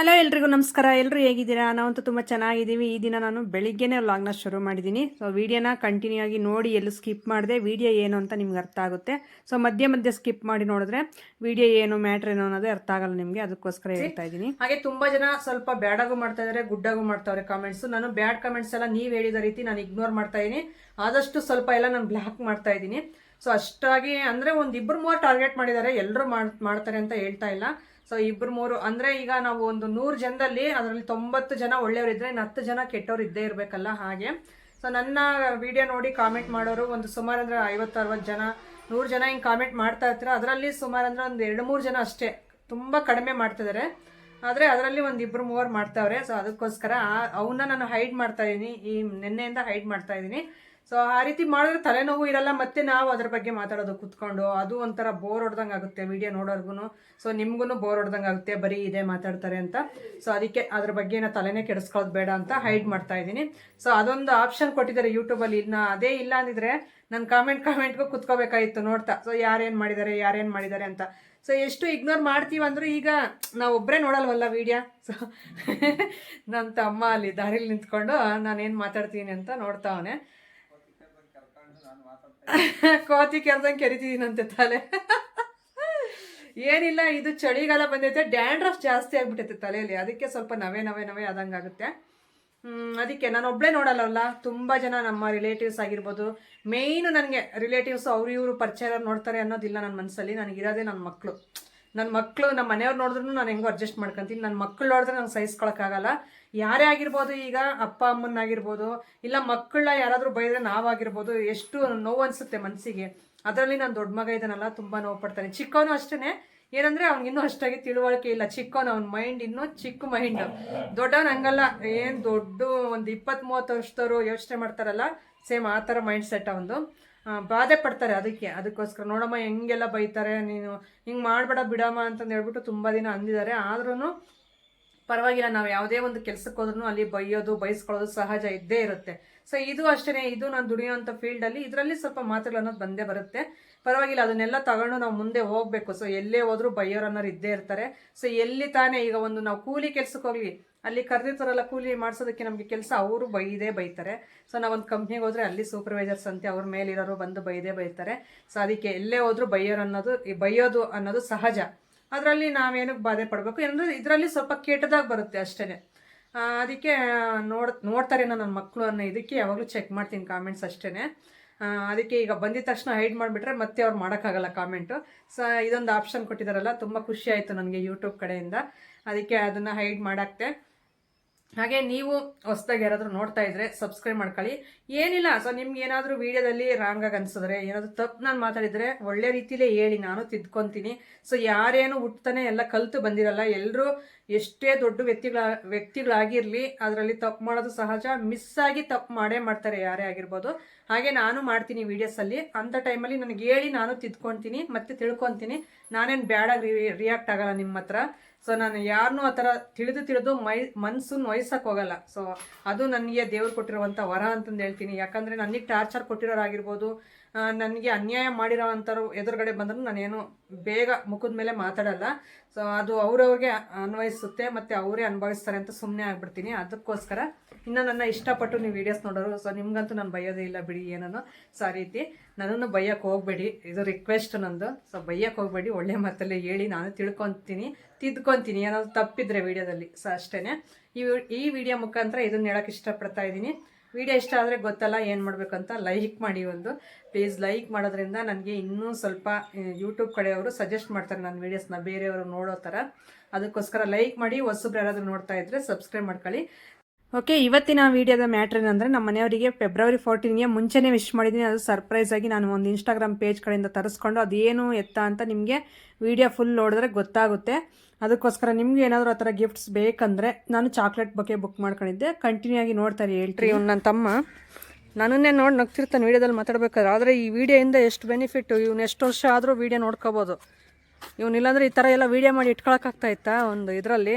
Hello ಎಲ್ರಿಗೂ ನಮಸ್ಕಾರ. ಎಲ್ಲರೂ ಹೇಗಿದ್ದೀರಾ? ನಾವಂತೂ ತುಂಬ ಚೆನ್ನಾಗಿದ್ದೀವಿ. ಈ ದಿನ ನಾನು ಬೆಳಿಗ್ಗೆನೇ ವ್ಲಾಗ್ನ ಶುರು ಮಾಡಿದ್ದೀನಿ. ಸೊ ವಿಡಿಯೋನ ಕಂಟಿನ್ಯೂ ಆಗಿ ನೋಡಿ ಎಲ್ಲೂ ಸ್ಕಿಪ್ ಮಾಡಿದೆ. ವಿಡಿಯೋ ಏನು ಅಂತ ನಿಮ್ಗೆ ಅರ್ಥ ಆಗುತ್ತೆ. ಸೊ ಮಧ್ಯೆ ಮಧ್ಯೆ ಸ್ಕಿಪ್ ಮಾಡಿ ನೋಡಿದ್ರೆ ವಿಡಿಯೋ ಏನು ಮ್ಯಾಟ್ರ್ ಏನು ಅನ್ನೋದೇ ಅರ್ಥ ಆಗಲ್ಲ ನಿಮಗೆ. ಅದಕ್ಕೋಸ್ಕರ ಹೇಳ್ತಾ ಇದ್ದೀನಿ. ಹಾಗೆ ತುಂಬ ಜನ ಸ್ವಲ್ಪ ಬ್ಯಾಡಾಗೂ ಮಾಡ್ತಾ ಇದ್ದಾರೆ ಗುಡ್ಡಾಗೂ ಮಾಡ್ತಾವ್ರೆ ಕಾಮೆಂಟ್ಸ್ ನಾನು ಬ್ಯಾಡ್ ಕಾಮೆಂಟ್ಸ್ ಎಲ್ಲ ನೀವು ಹೇಳಿದ ರೀತಿ ನಾನು ಇಗ್ನೋರ್ ಮಾಡ್ತಾ ಇದ್ದೀನಿ. ಆದಷ್ಟು ಸ್ವಲ್ಪ ಎಲ್ಲ ನಾನು ಬ್ಲಾಕ್ ಮಾಡ್ತಾ ಇದ್ದೀನಿ. ಸೊ ಅಷ್ಟಾಗಿ ಅಂದರೆ ಒಂದು ಇಬ್ಬರು ಮೂರು ಟಾರ್ಗೆಟ್ ಮಾಡಿದ್ದಾರೆ. ಎಲ್ಲರೂ ಮಾಡ್ತಾರೆ ಅಂತ ಹೇಳ್ತಾ ಇಲ್ಲ. ಸೊ ಇಬ್ರು ಮೂರು, ಅಂದ್ರೆ ಈಗ ನಾವು ಒಂದು ನೂರು ಜನದಲ್ಲಿ ಅದರಲ್ಲಿ ತೊಂಬತ್ತು ಜನ ಒಳ್ಳೆಯವರಿದ್ರೆ ಇನ್ನು ಹತ್ತು ಜನ ಕೆಟ್ಟವ್ರು ಇದ್ದೇ ಇರಬೇಕಲ್ಲ ಹಾಗೆ. ಸೊ ನನ್ನ ವಿಡಿಯೋ ನೋಡಿ ಕಾಮೆಂಟ್ ಮಾಡೋರು ಒಂದು ಸುಮಾರು ಅಂದ್ರೆ ಐವತ್ತು, ಅರವತ್ತು ಜನ, ನೂರು ಜನ ಹಿಂಗೆ ಕಾಮೆಂಟ್ ಮಾಡ್ತಾ ಇರ್ತಾರೆ. ಅದರಲ್ಲಿ ಸುಮಾರು ಅಂದ್ರೆ ಒಂದು ಎರಡು ಮೂರು ಜನ ಅಷ್ಟೇ, ತುಂಬ ಕಡಿಮೆ ಮಾಡ್ತಿದ್ದಾರೆ ಆದರೆ ಅದರಲ್ಲಿ ಒಂದು ಇಬ್ಬರು ಮೂವರು ಮಾಡ್ತಾವ್ರೆ. ಸೊ ಅದಕ್ಕೋಸ್ಕರ ಅವನ್ನ ನಾನು ಹೈಡ್ ಮಾಡ್ತಾ ಇದ್ದೀನಿ ಈ ನಿನ್ನೆಯಿಂದ ಹೈಡ್ ಮಾಡ್ತಾ ಇದ್ದೀನಿ ಸೊ ಆ ರೀತಿ ಮಾಡಿದ್ರೆ ತಲೆನೋವು ಇರಲ್ಲ, ಮತ್ತೆ ನಾವು ಅದ್ರ ಬಗ್ಗೆ ಮಾತಾಡೋದು ಕುತ್ಕೊಂಡು, ಅದು ಒಂಥರ ಬೋರ್ ಹೊಡ್ದಂಗೆ ಆಗುತ್ತೆ ವಿಡಿಯೋ ನೋಡೋರ್ಗು ಸೊ ನಿಮ್ಗೂ ಬೋರ್ ಹೊಡ್ದಂಗೆ ಆಗುತ್ತೆ, ಬರೀ ಇದೇ ಮಾತಾಡ್ತಾರೆ ಅಂತ. ಸೊ ಅದಕ್ಕೆ ಅದ್ರ ಬಗ್ಗೆ ನಾ ತಲೆನೇ ಕೆಡಿಸ್ಕೊಳ್ಳೋದು ಬೇಡ ಅಂತ ಹೈಡ್ ಮಾಡ್ತಾ ಇದ್ದೀನಿ. ಸೊ ಅದೊಂದು ಆಪ್ಷನ್ ಕೊಟ್ಟಿದ್ದಾರೆ ಯೂಟ್ಯೂಬಲ್ಲಿ ಇನ್ನ ಅದೇ ಇಲ್ಲ ಅಂದಿದ್ರೆ ನನ್ನ ಕಾಮೆಂಟ್ ಕಾಮೆಂಟ್ಗೂ ಕುತ್ಕೋಬೇಕಾಗಿತ್ತು ನೋಡ್ತಾ. ಸೊ ಯಾರೇನು ಮಾಡಿದ್ದಾರೆ ಯಾರೇನು ಮಾಡಿದ್ದಾರೆ ಅಂತ. ಸೊ ಎಷ್ಟು ಇಗ್ನೋರ್ ಮಾಡ್ತೀವಿ ಅಂದ್ರೆ ಈಗ ನಾವು ಒಬ್ಬರೇ ನೋಡಲ್ವಲ್ಲ ವಿಡಿಯೋ ಸೊ ನನ್ನ ತಮ್ಮ ಅಲ್ಲಿ ದಾರಿಲಿ ನಿಂತ್ಕೊಂಡು, ನಾನೇನು ಮಾತಾಡ್ತೀನಿ ಅಂತ ನೋಡ್ತಾವನೆ ಕೋತಿ ಕೆರ್ದಂಗೆ ಕೆರಿತಿದ್ದೀನಂತೆ ತಲೆ. ಏನಿಲ್ಲ, ಇದು ಚಳಿಗಾಲ ಬಂದೈತೆ. ಡ್ಯಾಂಡ್ರಫ್ ಜಾಸ್ತಿ ಆಗ್ಬಿಟ್ಟೈತೆ ತಲೆಯಲ್ಲಿ. ಅದಕ್ಕೆ ಸ್ವಲ್ಪ ನವೆ ನವೆ ನವೆ ಆದಂಗೆ ಆಗುತ್ತೆ ಅದಕ್ಕೆ ನಾನು ಒಬ್ಬಳೇ ನೋಡಲ್ಲವಲ್ಲ ತುಂಬ ಜನ ನಮ್ಮ ರಿಲೇಟಿವ್ಸ್ ಆಗಿರ್ಬೋದು. ಮೇಯ್ನು ನನಗೆ ರಿಲೇಟಿವ್ಸ್ ಅವ್ರು ಇವರು ಪರಿಚಯ ನೋಡ್ತಾರೆ ಅನ್ನೋದಿಲ್ಲ ನನ್ನ ಮನಸ್ಸಲ್ಲಿ ನನಗಿರೋದೇ ನನ್ನ ಮಕ್ಕಳು ನನ್ನ ಮಕ್ಕಳು ನಮ್ಮ ಮನೆಯವ್ರು ನೋಡಿದ್ರು ನಾನು ಹೆಂಗೋ ಅಡ್ಜಸ್ಟ್ ಮಾಡ್ಕೊತೀನಿ. ನನ್ನ ಮಕ್ಕಳು ನೋಡಿದ್ರೆ ನಂಗೆ ಸಹಿಸ್ಕೊಳಕ್ಕಾಗಲ್ಲ. ಯಾರೇ ಆಗಿರ್ಬೋದು ಈಗ ಅಪ್ಪ ಅಮ್ಮನಾಗಿರ್ಬೋದು ಇಲ್ಲ ಮಕ್ಕಳನ್ನ ಯಾರಾದರೂ ಬೈದ್ರೆ ನಾವಾಗಿರ್ಬೋದು, ಎಷ್ಟು ನೋವು ಅನಿಸುತ್ತೆ ಮನಸ್ಸಿಗೆ ಅದರಲ್ಲಿ ನಾನು ದೊಡ್ಡ ಮಗ ಇದ್ದಾನಲ್ಲ ತುಂಬ ನೋವು ಪಡ್ತಾನೆ. ಚಿಕ್ಕವನು ಅಷ್ಟೇ ಏನಂದ್ರೆ ಅವ್ನಿಗಿನ್ನೂ ಅಷ್ಟಾಗಿ ತಿಳುವಳಿಕೆ ಇಲ್ಲ. ಚಿಕ್ಕವನು ಅವ್ನ ಮೈಂಡ್ ಇನ್ನೂ ಚಿಕ್ಕ ಮೈಂಡ್ ದೊಡ್ಡವನ್ ಹಂಗಲ್ಲ. ಏನು ದೊಡ್ಡ ಒಂದು ಇಪ್ಪತ್ತ್ ಮೂವತ್ತು ವರ್ಷದವರು ಯೋಚನೆ ಮಾಡ್ತಾರಲ್ಲ, ಸೇಮ್ ಆ ಥರ ಮೈಂಡ್ ಸೆಟ್ ಅವನು ಬಾಧೆ ಪಡ್ತಾರೆ ಅದಕ್ಕೆ. ಅದಕ್ಕೋಸ್ಕರ, ನೋಡಮ್ಮ, ಹೆಂಗೆಲ್ಲ ಬೈತಾರೆ, ನೀನು ಹಿಂಗೆ ಮಾಡಬೇಡ ಬಿಡಮ್ಮ ಅಂತಂದು ಹೇಳ್ಬಿಟ್ಟು ತುಂಬ ದಿನ ಅಂದಿದ್ದಾರೆ. ಆದ್ರೂ ಪರವಾಗಿಲ್ಲ, ನಾವು ಯಾವುದೇ ಒಂದು ಕೆಲ್ಸಕ್ಕೆ ಹೋದ್ರೂ ಅಲ್ಲಿ ಬೈಯೋದು, ಬೈಸ್ಕೊಳ್ಳೋದು ಸಹಜ ಇದ್ದೇ ಇರುತ್ತೆ. ಸೊ ಇದು ಅಷ್ಟೇ ಇದು ನಾನು ದುಡಿಯೋಂಥ ಫೀಲ್ಡಲ್ಲಿ ಇದರಲ್ಲಿ ಸ್ವಲ್ಪ ಮಾತುಗಳು ಅನ್ನೋದು ಬಂದೇ ಬರುತ್ತೆ. ಪರವಾಗಿಲ್ಲ, ಅದನ್ನೆಲ್ಲ ತಗೊಂಡು ನಾವು ಮುಂದೆ ಹೋಗಬೇಕು. ಸೊ ಎಲ್ಲೇ ಹೋದರೂ ಬೈಯೋರು ಅನ್ನೋರು ಇದ್ದೇ ಇರ್ತಾರೆ. ಸೊ ಎಲ್ಲಿ ತಾನೇ ಈಗ ಒಂದು ನಾವು ಕೂಲಿ ಕೆಲ್ಸಕ್ಕೆ ಹೋಗ್ಲಿ, ಅಲ್ಲಿ ಕರೆದಿರ್ತಾರಲ್ಲ ಕೂಲಿ ಮಾಡಿಸೋದಕ್ಕೆ ನಮಗೆ ಕೆಲಸ, ಅವರು ಬೈದೇ ಬೈತಾರೆ. ಸೊ ನಾವೊಂದು ಕಂಪ್ನಿಗೆ ಹೋದರೆ ಅಲ್ಲಿ ಸೂಪರ್ವೈಸರ್ಸ್ ಅಂತೆ ಅವ್ರ ಮೇಲಿರೋರು ಬಂದು ಬೈದೇ ಬೈತಾರೆ. ಸೊ ಅದಕ್ಕೆ ಎಲ್ಲೇ ಹೋದರೂ ಬೈಯೋರು ಅನ್ನೋದು, ಬೈಯೋದು ಅನ್ನೋದು ಸಹಜ. ಅದರಲ್ಲಿ ನಾವೇನಕ್ಕೆ ಬಾಧೆ ಪಡಬೇಕು? ಅಂದರೆ ಇದರಲ್ಲಿ ಸ್ವಲ್ಪ ಕೆಟ್ಟದಾಗಿ ಬರುತ್ತೆ ಅಷ್ಟೇ ಅದಕ್ಕೆ ನೋಡ್, ನೋಡ್ತಾರೆ ನನ್ನ ಮಕ್ಕಳು ಅನ್ನೋ ಇದಕ್ಕೆ ಯಾವಾಗಲೂ ಚೆಕ್ ಮಾಡ್ತೀನಿ ಕಾಮೆಂಟ್ಸ್ ಅಷ್ಟೇ ಅದಕ್ಕೆ ಈಗ ಬಂದಿದ ತಕ್ಷಣ ಹೈಡ್ ಮಾಡಿಬಿಟ್ರೆ ಮತ್ತೆ ಅವ್ರು ಮಾಡೋಕ್ಕಾಗಲ್ಲ ಕಾಮೆಂಟು ಸೊ ಇದೊಂದು ಆಪ್ಷನ್ ಕೊಟ್ಟಿದ್ದಾರಲ್ಲ ತುಂಬ ಖುಷಿ ಆಯಿತು ನನಗೆ ಯೂಟ್ಯೂಬ್ ಕಡೆಯಿಂದ. ಅದಕ್ಕೆ ಅದನ್ನು ಹೈಡ್ ಮಾಡಾಕ್ತೆ. ಹಾಗೆ ನೀವು ಹೊಸದಾಗಿ ಯಾರಾದರೂ ನೋಡ್ತಾ ಇದ್ರೆ ಸಬ್ಸ್ಕ್ರೈಬ್ ಮಾಡ್ಕೊಳ್ಳಿ. ಏನಿಲ್ಲ ಸೊ ನಿಮ್ಗೆ ಏನಾದರೂ ವೀಡಿಯೋದಲ್ಲಿ ರಾಂಗ್ ಆಗಿ ಅನ್ಸಿದ್ರೆ, ಏನಾದರೂ ತಪ್ಪು ನಾನು ಮಾತಾಡಿದರೆ ಒಳ್ಳೆ ರೀತಿಲೇ ಹೇಳಿ, ನಾನು ತಿದ್ಕೊತೀನಿ. ಸೊ ಯಾರೇನು ಹುಟ್ಟತಾನೆ ಎಲ್ಲ ಕಲಿತು ಬಂದಿರಲ್ಲ ಎಲ್ಲರೂ ಎಷ್ಟೇ ದೊಡ್ಡ ವ್ಯಕ್ತಿಗಳ, ವ್ಯಕ್ತಿಗಳಾಗಿರಲಿ, ಅದರಲ್ಲಿ ತಪ್ಪು ಮಾಡೋದು ಸಹಜ ಮಿಸ್ ಆಗಿ ತಪ್ಪು ಮಾಡೇ ಮಾಡ್ತಾರೆ ಯಾರೇ ಆಗಿರ್ಬೋದು. ಹಾಗೆ ನಾನು ಮಾಡ್ತೀನಿ ವೀಡಿಯೋಸಲ್ಲಿ ಅಂಥ ಟೈಮಲ್ಲಿ ನನಗೆ ಹೇಳಿ ನಾನು ತಿದ್ಕೊತೀನಿ, ಮತ್ತೆ ತಿಳ್ಕೊತೀನಿ. ನಾನೇನು ಬ್ಯಾಡಾಗಿ ರಿಯಾಕ್ಟ್ ಆಗಲ್ಲ ನಿಮ್ಮ ಹತ್ರ. ಸೊ ನಾನು ಯಾರನ್ನೂ ಆ ಥರ ತಿಳಿದು ತಿಳಿದು ಮೈ ಮನಸ್ಸನ್ನು ವಹಿಸಕ್ಕೆ ಹೋಗಲ್ಲ. ಸೊ ಅದು ನನಗೆ ದೇವ್ರು ಕೊಟ್ಟಿರುವಂಥ ವರ ಅಂತಂದು ಹೇಳ್ತೀನಿ. ಯಾಕಂದರೆ ನನಗೆ ಟಾರ್ಚರ್ ಕೊಟ್ಟಿರೋರಾಗಿರ್ಬೋದು ನನಗೆ ಅನ್ಯಾಯ ಮಾಡಿರೋ ಅಂಥವ್ರು ಎದುರುಗಡೆ ಬಂದರೂ ನಾನೇನು ಬೇಗ ಮುಖದ ಮೇಲೆ ಮಾತಾಡಲ್ಲ. ಸೊ ಅದು ಅವ್ರವ್ರಿಗೆ ಅನ್ವಯಿಸುತ್ತೆ ಮತ್ತು ಅವರೇ ಅನುಭವಿಸ್ತಾರೆ ಅಂತ ಸುಮ್ಮನೆ ಆಗ್ಬಿಡ್ತೀನಿ. ಅದಕ್ಕೋಸ್ಕರ ಇನ್ನು ನನ್ನ ಇಷ್ಟಪಟ್ಟು ನೀವು ವೀಡಿಯೋಸ್ ನೋಡೋರು ಸೊ ನಿಮಗಂತೂ ನಾನು ಬೈಯೋದೇ ಇಲ್ಲ ಬಿಡಿ ಏನೋ ಸೊ ಆ ರೀತಿ ನನ್ನನ್ನು ಬೈಯಕ್ಕೆ ಹೋಗಬೇಡಿ. ಇದು ರಿಕ್ವೆಸ್ಟ್ ನಂದು. ಸೊ ಬೈಯಕ್ಕೆ ಹೋಗಬೇಡಿ. ಒಳ್ಳೆ ಮಾತಲ್ಲಿ ಹೇಳಿ ನಾನು ತಿಳ್ಕೊತೀನಿ, ತಿದ್ಕೊತೀನಿ. ಏನಾದರೂ ತಪ್ಪಿದ್ರೆ ವೀಡಿಯೋದಲ್ಲಿ ಸೊ ಅಷ್ಟೇ ಈ ಈ ವಿಡಿಯೋ ಮುಖಾಂತರ ಇದನ್ನ ಹೇಳೋಕೆ ಇಷ್ಟಪಡ್ತಾ ಇದ್ದೀನಿ. ವಿಡಿಯೋ ಇಷ್ಟ ಆದರೆ ಗೊತ್ತಲ್ಲ ಏನು ಮಾಡಬೇಕಂತ ಲೈಕ್ ಮಾಡಿ ಒಂದು. ಪ್ಲೀಸ್ ಲೈಕ್ ಮಾಡೋದ್ರಿಂದ ನನಗೆ ಇನ್ನೂ ಸ್ವಲ್ಪ ಯೂಟ್ಯೂಬ್ ಕಡೆಯವರು ಸಜೆಸ್ಟ್ ಮಾಡ್ತಾರೆ ನನ್ನ ವೀಡಿಯೋಸ್ನ ಬೇರೆಯವರು ನೋಡೋ ಥರ ಅದಕ್ಕೋಸ್ಕರ ಲೈಕ್ ಮಾಡಿ, ಹೊಸಬ್ರು ಯಾರಾದರೂ ನೋಡ್ತಾ ಇದ್ದರೆ ಸಬ್ಸ್ಕ್ರೈಬ್ ಮಾಡ್ಕೊಳ್ಳಿ. ಓಕೆ ಇವತ್ತಿನ ವೀಡಿಯೋದ ಮ್ಯಾಟ್ರ್ ಏನಂದರೆ ನಮ್ಮ ಮನೆಯವರಿಗೆ ಫೆಬ್ರವರಿ ಫೋರ್ಟೀನ್ಗೆ ಮುಂಚೆನೇ ವಿಶ್ ಮಾಡಿದ್ದೀನಿ. ಅದು ಸರ್ಪ್ರೈಸ್ ಆಗಿ ನಾನು ಒಂದು ಇನ್ಸ್ಟಾಗ್ರಾಮ್ ಪೇಜ್ ಕಡೆಯಿಂದ ತರಿಸ್ಕೊಂಡು ಅದೇನು ಎತ್ತ ಅಂತ ನಿಮಗೆ ವಿಡಿಯೋ ಫುಲ್ ನೋಡಿದ್ರೆ ಗೊತ್ತಾಗುತ್ತೆ. ಅದಕ್ಕೋಸ್ಕರ ನಿಮ್ಗೆ ಏನಾದರೂ ಆ ಥರ ಗಿಫ್ಟ್ಸ್ ಬೇಕಂದರೆ ನಾನು ಚಾಕ್ಲೇಟ್ ಬಗ್ಗೆ ಬುಕ್ ಮಾಡ್ಕೊಂಡಿದ್ದೆ. ಕಂಟಿನ್ಯೂ ಆಗಿ ನೋಡ್ತಾರೆ ಹೇಳ್ರಿ ಇವ್ನು ನನ್ನ ತಮ್ಮ, ನನ್ನನ್ನೇ ನೋಡಿ ನಗ್ತಿರ್ತಾನೆ ವೀಡಿಯೋದಲ್ಲಿ ಮಾತಾಡ್ಬೇಕಾದ್ರೆ. ಆದರೆ ಈ ವಿಡಿಯೋಯಿಂದ ಎಷ್ಟು ಬೆನಿಫಿಟ್ ಇವ್ನು ಎಷ್ಟು ವರ್ಷ ಆದರೂ ವೀಡಿಯೋ ನೋಡ್ಕೋಬೋದು. ಇವನಿಲ್ಲಾಂದ್ರೆ ಈ ಥರ ಎಲ್ಲ ವೀಡಿಯೋ ಮಾಡಿ ಇಟ್ಕೊಳಕ್ಕಾಗ್ತಾಯಿತ್ತಾ ಒಂದು ಇದರಲ್ಲಿ?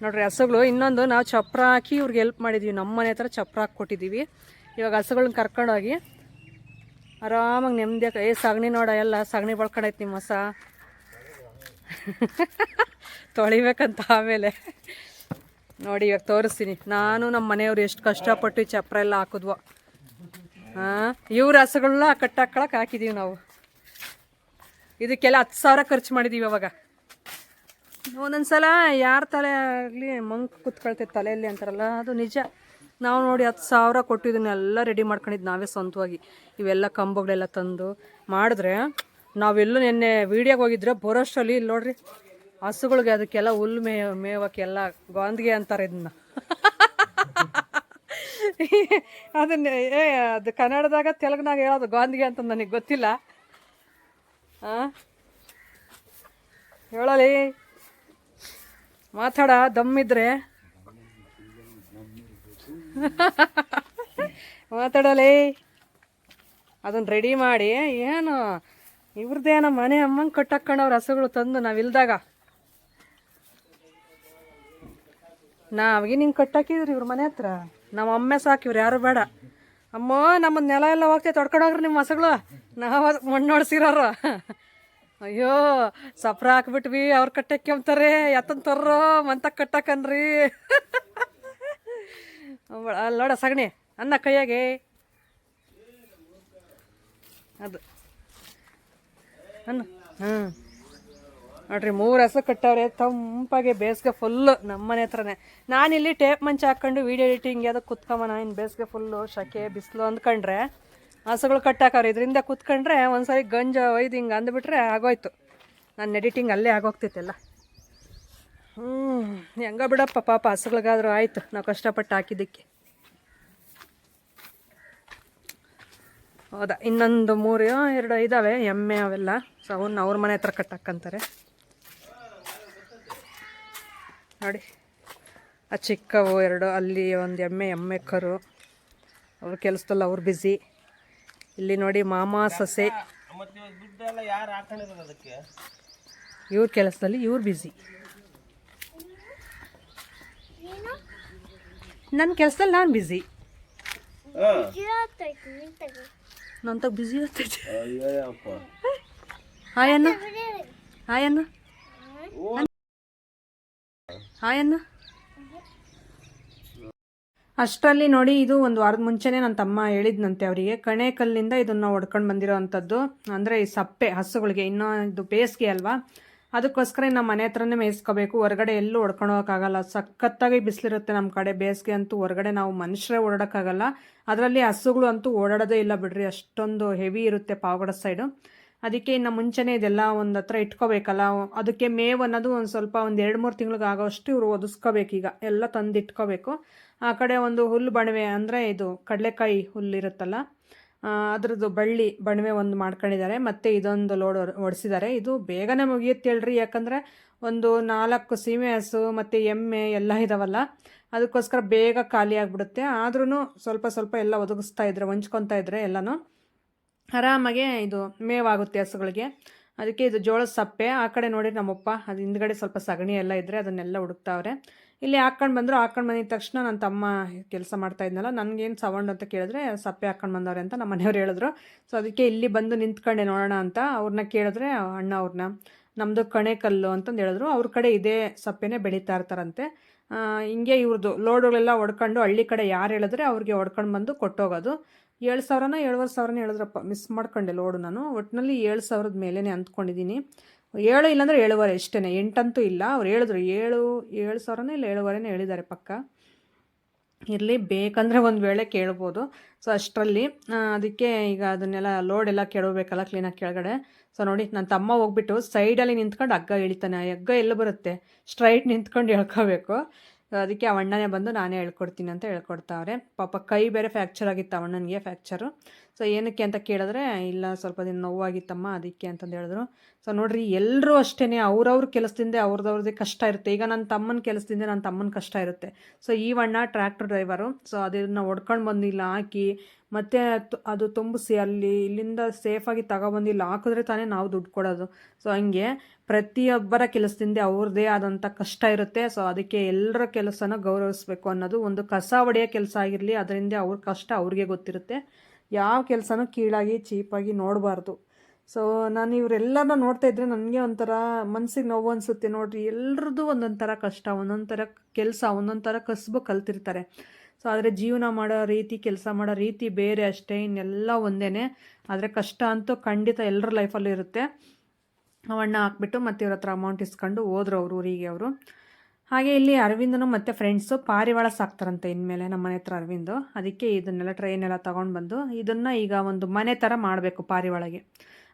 ನೋಡ್ರಿ, ಹಸುಗಳು, ಇನ್ನೊಂದು ನಾವು ಚಪ್ರ ಹಾಕಿ ಇವ್ರಿಗೆ ಹೆಲ್ಪ್ ಮಾಡಿದ್ವಿ. ನಮ್ಮ ಮನೆ ಹತ್ರ ಚಪ್ರ ಹಾಕಿ ಕೊಟ್ಟಿದ್ದೀವಿ ಇವಾಗ ಹಸುಗಳನ್ನ ಕರ್ಕೊಂಡೋಗಿ ಆರಾಮಾಗಿ ನೆಮ್ಮದಿಯಾಗ ಏ, ಸಗಣಿ ನೋಡ ಎಲ್ಲ, ಸಗಣಿ ಬಳ್ಕೊಂಡೈತೆ ನಿಮ್ಮ ಹೊಸ. ತೊಳಿಬೇಕಂತ ಆಮೇಲೆ. ನೋಡಿ, ಇವಾಗ ತೋರಿಸ್ತೀನಿ. ನಾನು ನಮ್ಮ ಮನೆಯವ್ರು ಎಷ್ಟು ಕಷ್ಟಪಟ್ಟು ಚಪ್ರ ಎಲ್ಲ ಹಾಕಿದ್ವೋ. ಹಾಂ ಇವ್ರ ಹಸುಗಳನ್ನ ಹಾಕಿದೀವಿ ಹಾಕಿದ್ದೀವಿ ನಾವು. ಇದಕ್ಕೆಲ್ಲ ಹತ್ತು ಸಾವಿರ ಖರ್ಚು ಮಾಡಿದ್ದೀವಿ ಅವಾಗ ಒಂದೊಂದು ಸಲ ಯಾರ ತಲೆ ಆಗಲಿ ಮಂಕ್ ಕುತ್ಕೊಳ್ತೈತೆ ತಲೆಯಲ್ಲಿ ಅಂತಾರಲ್ಲ, ಅದು ನಿಜ. ನಾವು ನೋಡಿ ಹತ್ತು ಸಾವಿರ ಕೊಟ್ಟು ಇದನ್ನೆಲ್ಲ ರೆಡಿ ಮಾಡ್ಕೊಂಡಿದ್ದು ನಾವೇ ಸ್ವಂತವಾಗಿ. ಇವೆಲ್ಲ ಕಂಬಗಳೆಲ್ಲ ತಂದು ಮಾಡಿದ್ರೆ ನಾವೆಲ್ಲೂ ನಿನ್ನೆ ವೀಡಿಯೋಗೆ ಹೋಗಿದ್ರೆ ಬರೋಷ್ಟರಲ್ಲಿ ಇಲ್ಲಿ ನೋಡ್ರಿ. ಹಸುಗಳಿಗೆ ಅದಕ್ಕೆಲ್ಲ ಹುಲ್ಲು ಮೇ, ಮೇವಕ್ಕೆಲ್ಲ ಗಾಂಧಿಗೆ ಅಂತಾರೆ ಇದನ್ನ ಅದನ್ನ, ಏ, ಅದು ಕನ್ನಡದಾಗ ತೆಲುಗಿನಾಗ ಹೇಳೋದು ಗಾಂಧಿಗೆ ಅಂತ ನನಗೆ ಗೊತ್ತಿಲ್ಲ. ಹೇಳಲಿ. ಮಾತಾಡ ದಮ್ಮಿದ್ರೆ ಮಾತಾಡಲಿ. ಅದನ್ನ ರೆಡಿ ಮಾಡಿ, ಏನು ಇವ್ರದ್ದೇನೋ ಮನೆ ಅಮ್ಮಂಗೆ ಕಟ್ಟಾಕೊಂಡವ್ರ ಹಸುಗಳು ತಂದು ನಾವಿಲ್ದಾಗ ನಾವಿಗೆ ನಿಂಗೆ ಕಟ್ಟಾಕಿದ್ರಿ ಇವ್ರ ಮನೆ ಹತ್ರ. ನಮ್ಮ ಅಮ್ಮೆ ಸಾಕಿವ್ರು ಯಾರು ಬೇಡ. ಅಮ್ಮ ನಮ್ಮ ನೆಲ ಎಲ್ಲ ಹೋಗ್ತೈತೆ, ತೊಡ್ಕೊಂಡೋಗ್ರಿ ನಿಮ್ಮ ಹಸುಗಳು. ನಾವು ಮಣ್ಣು ಹೊಡ್ಸಿರೋರು ಅಯ್ಯೋ, ಸಪ್ರ ಹಾಕ್ಬಿಟ್ವಿ, ಅವ್ರು ಕಟ್ಟಕ್ಕೆಂಬ್ತಾರೆ ಎತ್ತನ್ ತರ್ರೋ, ಮಂತ ಕಟ್ಟಕನ್ರಿ. ಅಲ್ಲ ನೋಡ ಸಗಣಿ, ಅನ್ನ ಕೈಯಾಗೆ. ಅದು. ಅನ್ನ ಹ್ಞೂ ನೋಡ್ರಿ ಮೂರು ಹಸು ಕಟ್ಟವ್ರೆ ತಂಪಾಗೆ ಬೇಸಿಗೆ ಫುಲ್ಲು ನಮ್ಮ ಮನೆ ಹತ್ರನೇ. ನಾನಿಲ್ಲಿ ಟೇಪ್ ಮಂಚ ಹಾಕ್ಕೊಂಡು ವೀಡಿಯೋ ಎಡಿಟಿಂಗ್ ಅದಕ್ಕೆ ಕುತ್ಕೊಂಬ ಇನ್ನು ಬೇಸಿಗೆ ಫುಲ್ಲು ಶಕೆ ಬಿಸಿಲು ಅಂದ್ಕೊಂಡ್ರೆ ಹಸುಗಳು ಕಟ್ಟಾಕವ್ರೆ. ಇದರಿಂದ ಕುತ್ಕೊಂಡ್ರೆ ಒಂದ್ಸರಿ ಗಂಜ ಒಯ್ದು ಹಿಂಗೆ ಅಂದ್ಬಿಟ್ರೆ ಆಗೋಯ್ತು. ನನ್ನ ಎಡಿಟಿಂಗ್ ಅಲ್ಲೇ ಆಗೋಗ್ತೈತೆಲ್ಲ ಹ್ಞೂ ಹೆಂಗ ಬಿಡಪ್ಪ ಪಾಪ ಹಸುಗಳಿಗಾದ್ರೂ ಆಯಿತು. ನಾವು ಕಷ್ಟಪಟ್ಟು ಹಾಕಿದ್ದಕ್ಕೆ. ಹೌದಾ? ಇನ್ನೊಂದು ಮೂರು ಎರಡು ಇದ್ದಾವೆ ಎಮ್ಮೆ ಅವೆಲ್ಲ. ಸೊ ಅವನ್ನ ಅವ್ರ ಮನೆ ಹತ್ರ ಕಟ್ಟಾಕಂತಾರೆ. ನೋಡಿ. ಆ ಚಿಕ್ಕವು ಎರಡು ಅಲ್ಲಿ ಒಂದು ಎಮ್ಮೆ ಎಮ್ಮೆ ಕರು. ಅವ್ರ ಕೆಲಸದಲ್ಲಿ ಅವ್ರು ಬ್ಯುಸಿ ಇಲ್ಲಿ ನೋಡಿ ಮಾಮ ಸೊಸೆ. ಇವ್ರ ಕೆಲಸದಲ್ಲಿ ಇವ್ರು ಬ್ಯುಸಿ ನನ್ನ ಕೆಲಸದಲ್ಲಿ ನಾನು ಬ್ಯುಸಿ ನಾನು ತಗ ಬ್ಯುಸಿ ಅಯ್ಯಪ್ಪ ಹಾಯಣ್ಣ ಹಾಯಣ್ಣ ಹಾಯಣ್ಣ ಅಷ್ಟರಲ್ಲಿ ನೋಡಿ ಇದು ಒಂದು ವಾರದ ಮುಂಚೆನೇ ನನ್ನ ತಮ್ಮ ಹೇಳಿದ್ನಂತೆ ಅವರಿಗೆ. ಕಣೆ ಕಲ್ಲಿಂದ ಇದನ್ನು ಹೊಡ್ಕೊಂಡು ಬಂದಿರೋ ಅಂಥದ್ದು ಅಂದರೆ ಈ ಸಪ್ಪೆ ಹಸುಗಳಿಗೆ ಇನ್ನೂ ಇದು ಬೇಸಿಗೆ ಅಲ್ವಾ? ಅದಕ್ಕೋಸ್ಕರ ನಮ್ಮ ಮನೆ ಹತ್ರನೇ ಮೇಯಿಸ್ಕೋಬೇಕು. ಹೊರಗಡೆ ಎಲ್ಲೂ ಹೊಡ್ಕೊಂಡು ಹೋಗೋಕ್ಕಾಗಲ್ಲ ಸಖತ್ತಾಗಿ ಬಿಸಿಲಿರುತ್ತೆ ನಮ್ಮ ಕಡೆ. ಬೇಸಿಗೆ ಅಂತೂ ಹೊರಗಡೆ ನಾವು ಮನುಷ್ಯರೇ ಓಡಾಡೋಕ್ಕಾಗಲ್ಲ. ಅದರಲ್ಲಿ ಹಸುಗಳು ಅಂತೂ ಓಡಾಡೋದೇ ಇಲ್ಲ ಬಿಡ್ರಿ. ಅಷ್ಟೊಂದು ಹೆವಿ ಇರುತ್ತೆ ಪಾವಗಡ ಸೈಡು ಅದಕ್ಕೆ ಇನ್ನು ಮುಂಚೆನೇ ಇದೆಲ್ಲ ಒಂದು ಹತ್ರ ಇಟ್ಕೋಬೇಕಲ್ಲ. ಅದಕ್ಕೆ ಮೇವು ಅನ್ನೋದು ಒಂದು ಸ್ವಲ್ಪ ಒಂದು ಎರಡು ಮೂರು ತಿಂಗಳಿಗೆ ಆಗೋಷ್ಟು ಇವರು ಒದಿಸ್ಕೋಬೇಕೀಗ ಎಲ್ಲ ತಂದು ಇಟ್ಕೋಬೇಕು ಆ ಕಡೆ ಒಂದು ಹುಲ್ಲು ಬಣವೆ ಅಂದರೆ ಇದು ಕಡಲೆಕಾಯಿ ಹುಲ್ಲು ಇರುತ್ತಲ್ಲ. ಅದ್ರದ್ದು ಬಳ್ಳಿ, ಬಣವೆ ಒಂದು ಮಾಡ್ಕೊಂಡಿದ್ದಾರೆ. ಮತ್ತು ಇದೊಂದು ಲೋಡ್ ಹೊಡಿಸಿದ್ದಾರೆ ಇದು ಬೇಗನೆ ಮುಗಿಯುತ್ತೆ ಹೇಳ್ರಿ ಯಾಕಂದರೆ ಒಂದು ನಾಲ್ಕು ಸೀಮೆ ಹಸು ಮತ್ತು ಎಮ್ಮೆ ಎಲ್ಲ ಇದಾವಲ್ಲ, ಅದಕ್ಕೋಸ್ಕರ ಬೇಗ ಖಾಲಿ ಆಗಿಬಿಡುತ್ತೆ. ಆದ್ರೂ ಸ್ವಲ್ಪ ಸ್ವಲ್ಪ ಎಲ್ಲ ಒದಗಿಸ್ತಾ ಇದ್ರೆ, ಹೊಂಚ್ಕೊತಾ ಇದ್ರೆ ಎಲ್ಲನೂ ಆರಾಮಾಗೆ ಇದು ಮೇವಾಗುತ್ತೆ ಹಸುಗಳಿಗೆ. ಅದಕ್ಕೆ ಇದು ಜೋಳದ ಸಪ್ಪೆ. ಆ ಕಡೆ ನೋಡಿ ನಮ್ಮಪ್ಪ, ಅದು ಹಿಂದ್ಗಡೆ ಸ್ವಲ್ಪ ಸಗಣಿ ಎಲ್ಲ ಇದ್ದರೆ ಅದನ್ನೆಲ್ಲ ಹುಡುಕ್ತಾವ್ರೆ ಇಲ್ಲಿ ಹಾಕ್ಕೊಂಡು ಬಂದರು ಹಾಕ್ಕೊಂಡು ಬಂದಿದ ತಕ್ಷಣ ನನ್ನ ತಮ್ಮ ಕೆಲಸ ಮಾಡ್ತಾ ಇದ್ನಲ್ಲ, ನನಗೇನು ಸೌಂಡ್ ಅಂತ ಕೇಳಿದ್ರೆ, ಸಪ್ಪೆ ಹಾಕ್ಕೊಂಡು ಬಂದವ್ರೆ ಅಂತ ನಮ್ಮ ಮನೆಯವ್ರು ಹೇಳಿದ್ರು. ಸೊ ಅದಕ್ಕೆ ಇಲ್ಲಿ ಬಂದು ನಿಂತ್ಕೊಂಡೆ ನೋಡೋಣ ಅಂತ ಅವ್ರನ್ನ ಕೇಳಿದ್ರೆ, ಅಣ್ಣ ಅವ್ರನ್ನ ನಮ್ಮದು ಕಣೆಕಲ್ಲು ಅಂತಂದು ಹೇಳಿದ್ರು. ಅವ್ರ ಕಡೆ ಇದೇ ಸಪ್ಪೆನೇ ಬೆಳೀತಾ ಇರ್ತಾರಂತೆ. ಹಿಂಗೆ ಇವ್ರದ್ದು ಲೋಡುಗಳೆಲ್ಲ ಹೊಡ್ಕೊಂಡು ಹಳ್ಳಿ ಕಡೆ ಯಾರು ಹೇಳಿದ್ರೆ ಅವ್ರಿಗೆ ಹೊಡ್ಕೊಂಡು ಬಂದು ಕೊಟ್ಟೋಗೋದು. ಏಳು ಸಾವಿರನ, ಏಳುವರೆ ಸಾವಿರನ ಹೇಳಿದ್ರಪ್ಪ, ಮಿಸ್ ಮಾಡ್ಕೊಂಡೆ ಲೋಡು ನಾನು. ಒಟ್ಟಿನಲ್ಲಿ ಏಳು ಸಾವಿರದ ಮೇಲೇ ಅಂದ್ಕೊಂಡಿದ್ದೀನಿ ಏಳು ಇಲ್ಲಾಂದರೆ ಏಳುವರೆ ಇಷ್ಟೇ ಎಂಟಂತೂ ಇಲ್ಲ. ಅವ್ರು ಹೇಳಿದ್ರು, ಏಳು ಏಳು ಸಾವಿರನೇ ಇಲ್ಲ, ಏಳುವರೆನೇ ಹೇಳಿದ್ದಾರೆ ಪಕ್ಕ. ಇರಲಿ, ಬೇಕಂದರೆ ಒಂದು ವೇಳೆ ಕೇಳ್ಬೋದು. ಸೊ ಅಷ್ಟರಲ್ಲಿ ಅದಕ್ಕೆ ಈಗ ಅದನ್ನೆಲ್ಲ ಲೋಡ್ ಎಲ್ಲ ಕೆಡಬೇಕಲ್ಲ ಕ್ಲೀನಾಗಿ ಕೆಳಗಡೆ. ಸೊ ನೋಡಿ ನನ್ನ ತಮ್ಮ ಹೋಗ್ಬಿಟ್ಟು ಸೈಡಲ್ಲಿ ನಿಂತ್ಕೊಂಡು ಹಗ್ಗ ಇಳಿತಾನೆ ಹಗ್ಗ ಎಲ್ಲ ಬರುತ್ತೆ? ಸ್ಟ್ರೈಟ್ ನಿಂತ್ಕೊಂಡು ಹೇಳ್ಕೋಬೇಕು. ಅದಕ್ಕೆ ಅವಣ್ಣನೇ ಬಂದು ನಾನೇ ಹೇಳ್ಕೊಡ್ತೀನಿ ಅಂತ ಹೇಳ್ಕೊಡ್ತಾವ್ರೆ. ಪಾಪ ಕೈ ಬೇರೆ ಫ್ಯಾಕ್ಚರ್ ಆಗಿತ್ತು ಅವಣ್ಣನಿಗೆ ಫ್ಯಾಕ್ಚರು ಸೊ ಏನಕ್ಕೆ ಅಂತ ಕೇಳಿದ್ರೆ, ಇಲ್ಲ, ಸ್ವಲ್ಪ ದಿನ ನೋವಾಗಿತ್ತಮ್ಮ, ಅದಕ್ಕೆ ಅಂತಂದು ಹೇಳಿದ್ರು. ಸೊ ನೋಡ್ರಿ ಎಲ್ಲರೂ ಅಷ್ಟೇ ಅವ್ರವ್ರ ಕೆಲಸದಿಂದ ಅವ್ರದವ್ರದ್ದೇ ಕಷ್ಟ ಇರುತ್ತೆ. ಈಗ ನನ್ನ ತಮ್ಮನ ಕೆಲಸದಿಂದ ನನ್ನ ತಮ್ಮನ ಕಷ್ಟ ಇರುತ್ತೆ. ಸೊ ಈ ಅಣ್ಣ ಟ್ರ್ಯಾಕ್ಟರ್ ಡ್ರೈವರು ಸೊ ಅದನ್ನು ಹೊಡ್ಕೊಂಡು ಬಂದು ಇಲ್ಲಿ ಹಾಕಿ, ಮತ್ತು ಅದು ತುಂಬಿಸಿ ಅಲ್ಲಿ ಇಲ್ಲಿಂದ ಸೇಫಾಗಿ ತಗೊಬಂದಿಲ್ಲ, ಹಾಕಿದ್ರೆ ತಾನೇ ನಾವು ದುಡ್ಡು ಕೊಡೋದು. ಸೊ ಹಂಗೆ ಪ್ರತಿಯೊಬ್ಬರ ಕೆಲಸದಿಂದ ಅವ್ರದ್ದೇ ಆದಂಥ ಕಷ್ಟ ಇರುತ್ತೆ. ಸೊ ಅದಕ್ಕೆ ಎಲ್ಲರ ಕೆಲಸನ ಗೌರವಿಸ್ಬೇಕು ಅನ್ನೋದು ಒಂದು ಕಸ ಹೊಡೆಯೋ ಕೆಲಸ ಆಗಿರಲಿ, ಅದರಿಂದ ಅವ್ರ ಕಷ್ಟ ಅವ್ರಿಗೆ ಗೊತ್ತಿರುತ್ತೆ. ಯಾವ ಕೆಲಸನೂ ಕೀಳಾಗಿ, ಚೀಪಾಗಿ ನೋಡಬಾರ್ದು. ಸೊ ನಾನು ಇವರೆಲ್ಲರನ್ನ ನೋಡ್ತಾ ಇದ್ದರೆ ನನಗೆ ಒಂಥರ ಮನಸ್ಸಿಗೆ ನೋವು ಅನಿಸುತ್ತೆ ನೋಡ್ರಿ. ಎಲ್ರದ್ದು ಒಂದೊಂದು ಥರ ಕಷ್ಟ ಒಂದೊಂದು ಥರ ಕೆಲಸ ಒಂದೊಂದು ಥರ ಕಸಬು ಕಲ್ತಿರ್ತಾರೆ. ಸೊ ಆದರೆ ಜೀವನ ಮಾಡೋ ರೀತಿ, ಕೆಲಸ ಮಾಡೋ ರೀತಿ ಬೇರೆ ಅಷ್ಟೇ, ಇನ್ನೆಲ್ಲ ಒಂದೇ ಆದರೆ ಕಷ್ಟ ಅಂತೂ ಖಂಡಿತ ಎಲ್ಲರ ಲೈಫಲ್ಲೂ ಇರುತ್ತೆ. ಅವಣ್ಣ ಹಾಕ್ಬಿಟ್ಟು ಮತ್ತೆ ಇವ್ರ ಹತ್ರ ಅಮೌಂಟ್ ಇಸ್ಕೊಂಡು ಹೋದ್ರು ಅವರು ಊರಿಗೆ ಅವರು. ಹಾಗೆ ಇಲ್ಲಿ ಅರವಿಂದನು ಮತ್ತು ಫ್ರೆಂಡ್ಸು ಪಾರಿವಾಳ ಸಾಕ್ತಾರಂತೆ ಇನ್ಮೇಲೆ ನಮ್ಮ ಮನೆ ಹತ್ರ ಅರವಿಂದು. ಅದಕ್ಕೆ ಇದನ್ನೆಲ್ಲ ಟ್ರೈನೆಲ್ಲ ತೊಗೊಂಡು ಬಂದು ಇದನ್ನು ಈಗ ಒಂದು ಮನೆ ಥರ ಮಾಡಬೇಕು ಪಾರಿವಾಳಗೆ.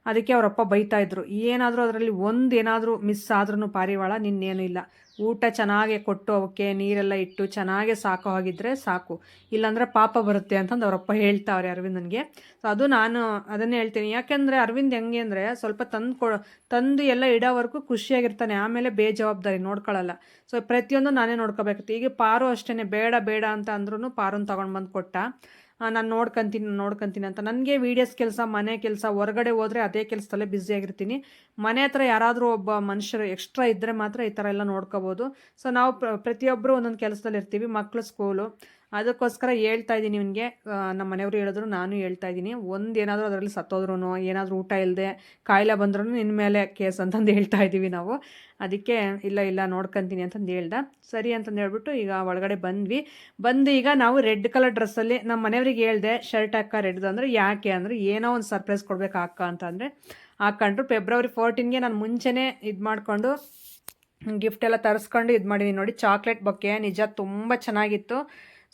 ಅದಕ್ಕೆ ಅವರಪ್ಪ ಬೈತಾ ಇದ್ರು. ಏನಾದರೂ ಅದರಲ್ಲಿ ಒಂದು ಏನಾದರೂ ಮಿಸ್ ಆದ್ರೂ ಪಾರಿವಾಳ, ನಿನ್ನೇನು ಇಲ್ಲ. ಊಟ ಚೆನ್ನಾಗೆ ಕೊಟ್ಟು ಅವಕ್ಕೆ ನೀರೆಲ್ಲ ಇಟ್ಟು ಚೆನ್ನಾಗೆ ಸಾಕೋ ಹಾಗಿದ್ರೆ ಸಾಕು. ಇಲ್ಲಾಂದರೆ ಪಾಪ ಬರುತ್ತೆ ಅಂತಂದು ಅವರಪ್ಪ ಹೇಳ್ತಾವ್ರೆ ಅರವಿಂದನಿಗೆ. ಸೊ ಅದು ನಾನು ಅದನ್ನೇ ಹೇಳ್ತೀನಿ. ಯಾಕೆಂದರೆ ಅರವಿಂದ್ ಹೆಂಗೆ ಅಂದರೆ ಸ್ವಲ್ಪ ತಂದು ಕೊ ತಂದು ಎಲ್ಲ ಇಡೋವರೆಗೂ ಖುಷಿಯಾಗಿರ್ತಾನೆ. ಆಮೇಲೆ ಬೇಜವಾಬ್ದಾರಿ ನೋಡ್ಕೊಳ್ಳಲ್ಲ ಸೊ ಪ್ರತಿಯೊಂದು ನಾನೇ ನೋಡ್ಕೋಬೇಕು ಈಗ ಪಾರು ಅಷ್ಟೇ ಬೇಡ ಬೇಡ ಅಂತ ಅಂದ್ರೂ ಪಾರನ್ನು ತೊಗೊಂಡು ಬಂದು ಕೊಟ್ಟ. ನಾನು ನೋಡ್ಕೊಂತೀನಿ ನೋಡ್ಕೊತೀನಿ ಅಂತ. ನನಗೆ ವೀಡಿಯೋಸ್ ಕೆಲಸ, ಮನೆ ಕೆಲಸ, ಹೊರಗಡೆ ಹೋದರೆ ಅದೇ ಕೆಲಸದಲ್ಲೇ ಬ್ಯುಸಿಯಾಗಿರ್ತೀನಿ ಮನೆ ಹತ್ರ ಯಾರಾದರೂ ಒಬ್ಬ ಮನುಷ್ಯರು ಎಕ್ಸ್ಟ್ರಾ ಇದ್ದರೆ ಮಾತ್ರ ಈ ಥರ ಎಲ್ಲ ನೋಡ್ಕೋಬೋದು. ಸೊ ನಾವು ಪ್ರ ಪ್ರತಿಯೊಬ್ಬರು ಒಂದೊಂದು ಕೆಲಸದಲ್ಲಿ ಇರ್ತೀವಿ ಮಕ್ಕಳು ಸ್ಕೂಲು ಅದಕ್ಕೋಸ್ಕರ ಹೇಳ್ತಾ ಇದ್ದೀನಿ ನಿಮಗೆ ನಮ್ಮ ಮನೆಯವರು ಹೇಳಿದ್ರು, ನಾನು ಹೇಳ್ತಾ ಇದ್ದೀನಿ. ಒಂದು ಏನಾದರೂ ಅದರಲ್ಲಿ ಸತ್ತೋದ್ರೂ ಏನಾದರೂ ಊಟ ಇಲ್ಲದೆ ಕಾಯಿಲೆ ಬಂದ್ರೂ ನಿನ್ನ ಮೇಲೆ ಕೇಸ್ ಅಂತಂದು ಹೇಳ್ತಾ ಇದ್ದೀವಿ ನಾವು. ಅದಕ್ಕೆ ಇಲ್ಲ ಇಲ್ಲ, ನೋಡ್ಕೊಂತೀನಿ ಅಂತಂದು ಹೇಳ್ದೆ. ಸರಿ ಅಂತಂದು ಹೇಳ್ಬಿಟ್ಟು ಈಗ ಒಳಗಡೆ ಬಂದ್ವಿ. ಬಂದು ಈಗ ನಾವು ರೆಡ್ ಕಲರ್ ಡ್ರೆಸ್ಸಲ್ಲಿ ನಮ್ಮ ಮನೆಯವ್ರಿಗೆ ಹೇಳ್ದೆ, ಶರ್ಟ್ ಅಕ್ಕ ರೆಡ್ದು ಅಂದರೆ ಯಾಕೆ ಅಂದರೆ ಏನೋ ಒಂದು ಸರ್ಪ್ರೈಸ್ ಕೊಡ್ಬೇಕು ಅಕ್ಕ ಅಂತಂದರೆ ಹಾಕ್ಕೊಂಡ್ರು ಫೆಬ್ರವರಿ ಫೋರ್ಟೀನ್ಗೆ ನಾನು ಮುಂಚೆನೇ ಇದು ಮಾಡಿಕೊಂಡು ಗಿಫ್ಟ್ ಎಲ್ಲ ತರಿಸ್ಕೊಂಡು ಇದು ಮಾಡಿದ್ದೀನಿ ನೋಡಿ ಚಾಕ್ಲೇಟ್ ಬೊಕ್ಕೆ ನಿಜ ತುಂಬ ಚೆನ್ನಾಗಿತ್ತು.